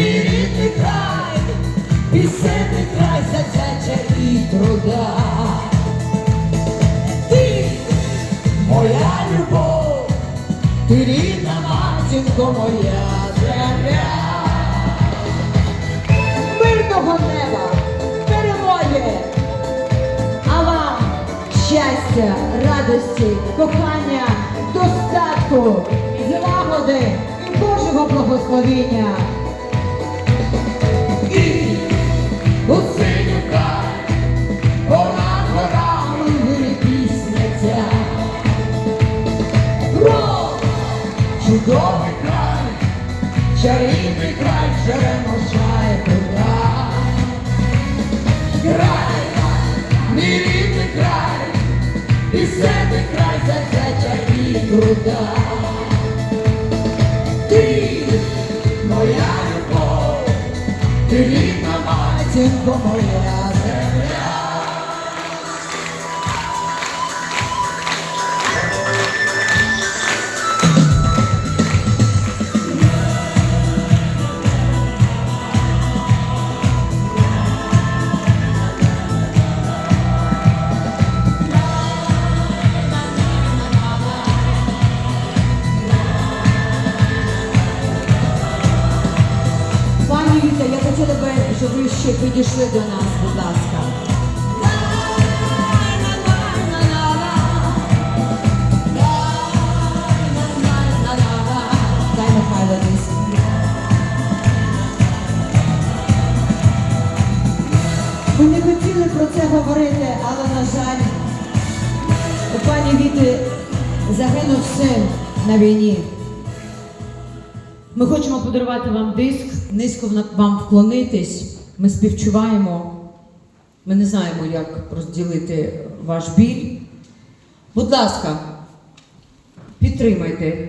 мій рідний край, пісенний край зацяча і труда. Ти моя любов, ти рідна матінко моя земля. Мирного неба, перемоги! А вам щастя, радості, кохання, достатку, злагоди Божого благословіння. Чудовий край, чарівний край, черемоша і труда. Край, мій рідний край, і пісенний край зацяча і труда. Ти моя любов, ти рідна матінко моя Пані я хотіла би, щоб ви ще підійшли до нас, будь ласка. Дай Михайло десь. Ми не хотіли про це говорити, але, на жаль, у пані Віти загинув син на війні. Ми хочемо подарувати вам диск, низько вам вклонитись. Ми співчуваємо. Ми не знаємо, як розділити ваш біль. Будь ласка, підтримайте.